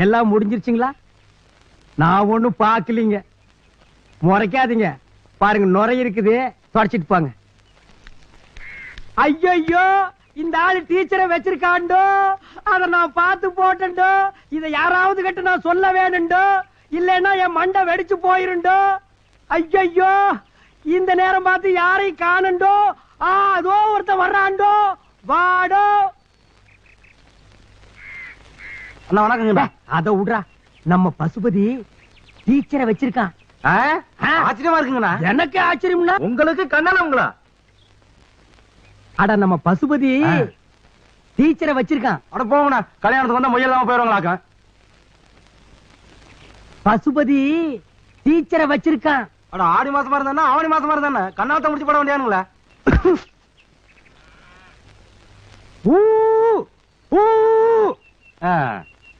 எல்லாம் முடிஞ்சிருச்சுங்களா? நான் ஒன்றும் பார்க்கலீங்க. முறைக்காதீங்க. பாருங்க நுரை இருக்குது. தொடச்சிட்டு போங்க. ஐயோ இந்த ஆளு டீச்சரை வச்சிருக்காண்டோ? அதை நான் பார்த்து போட்டண்டோ இதை யாராவது கிட்ட நான் சொல்ல வேணுண்டோ இல்லைன்னா என் மண்டை வெடிச்சு போயிருண்டோ ஐயோ இந்த நேரம் பார்த்து யாரையும் காணண்டோ ஆ அதோ ஒருத்தன் வர்றாண்டோ வாடோ! அண்ணா வணக்கங்கண்ணா அத விடுறா நம்ம பசுபதி டீச்சரை வச்சிருக்கான். ஆச்சரியமா இருக்குங்கண்ணா. எனக்கு ஆச்சரியம்னா உங்களுக்கு கண்ணனா உங்களா? அட நம்ம பசுபதி. டீச்சரை வச்சிருக்கான். அட போங்கண்ணா. கல்யாணத்துக்கு வந்தா முயல் இல்லாம போயிருவாங்களாக்க பசுபதி டீச்சரை வச்சிருக்கான். அட ஆடி மாசமா இருந்தா ஆவணி மாசமா இருந்தா கண்ணாத்த முடிச்சு போட வேண்டியானுங்களா ஊ ஊ. ஆ.